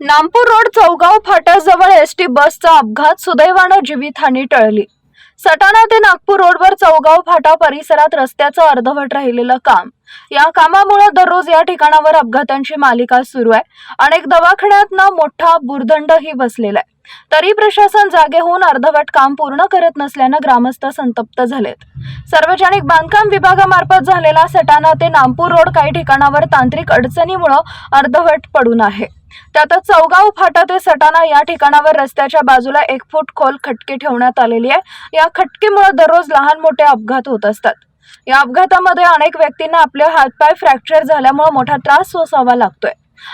Nampur road Chaugaon फाट्याजवळ S T बसचा अपघात सुदैवानं जीवितहानी टळली. सटाणा ते नागपूर रोडवर चौगाव फाटा परिसरात रस्त्याचं अर्धवट राहिलेलं काम. या कामामुळे दररोज या ठिकाणावर अपघातांची मालिका सुरू आहे. अनेक दवाखान्यातनं मोठा बुरदंडही बसलेला आहे. तरी प्रशासन जागे होऊन अर्धवट काम पूर्ण करत नसल्यानं ग्रामस्थ संतप्त झालेत. सार्वजनिक बांधकाम विभागामार्फत झालेला सटाणा ते नामपूर रोड काही ठिकाणावर तांत्रिक अडचणीमुळं अर्धवट पडून आहे. त्यातच चौगाव फाटा ते सटाणा या ठिकाणावर रस्त्याच्या बाजूला एक फूट खोल खटके ठेवण्यात आलेली आहे. या खटकेमुळे दररोज लहान मोठे अपघात होत असतात. या अपघातामध्ये अनेक व्यक्तींना आपले हातपाय फ्रॅक्चर झाल्यामुळे मोठा त्रास सोसावा लागतोय.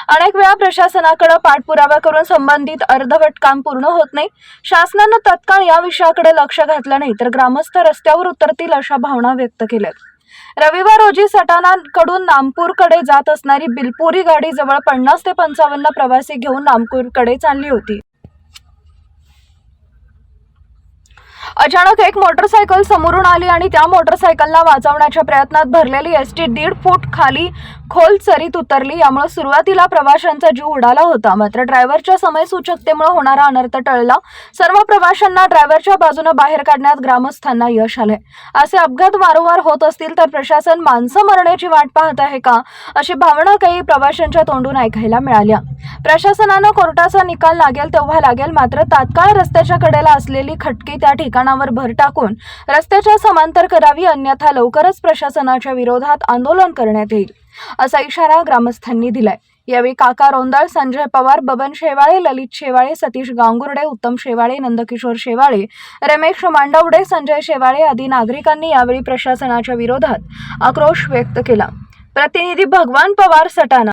अनेक वेळा प्रशासनाकडे पाठपुरावा करून संबंधित अर्धवट काम पूर्ण होत नाही. शासनानं तत्काळ या विषयाकडे लक्ष घातलं नाही तर ग्रामस्थ रस्त्यावर उतरतील अशा भावना व्यक्त केल्यात. रविवार रोजी सटाणाकडून नामपूरकडे जात असणारी बिलपुरी गाडी जवळ पन्नास ते पंचावन्न प्रवासी घेऊन नामपूरकडे चालली होती. अचानक एक मोटरसायकल समोरून आली आणि त्या मोटरसायकलला वाचवण्याच्या प्रयत्नात भरलेली एस टी दीड फूट खाली खोल चरीत उतरली यामुळे सुरुवातीला प्रवाशांचा जीव उडाला होता. मात्र ड्रायव्हरच्या समय सूचकतेमुळे होणारा अनर्थ टळला. सर्व प्रवाशांना ड्रायव्हरच्या बाजूने बाहेर काढण्यात ग्रामस्थांना यश आलंय. असे अपघात वारंवार होत असतील तर प्रशासन माणसं मरण्याची वाट पाहत आहे का? अशी भावना काही प्रवाशांच्या तोंडून ऐकायला मिळाल्या. प्रशासनानं कोर्टाचा निकाल लागेल तेव्हा लागेल मात्र तात्काळ रस्त्याच्या कडेला असलेली खटकी त्या ठिकाणावर भर टाकून रस्त्याच्या समांतर करावी अन्यथा लवकरच प्रशासनाच्या विरोधात आंदोलन करण्यात येईल. असा इशारा ग्रामस्थांनी दिलाय. यावेळी काका रोंदाळ संजय पवार बबन शेवाळे ललित शेवाळे सतीश गांगुर्डे उत्तम शेवाळे नंदकिशोर शेवाळे रमेश मांडवडे संजय शेवाळे आदी नागरिकांनी यावेळी प्रशासनाच्या विरोधात आक्रोश व्यक्त केला. प्रतिनिधी भगवान पवार सटाणा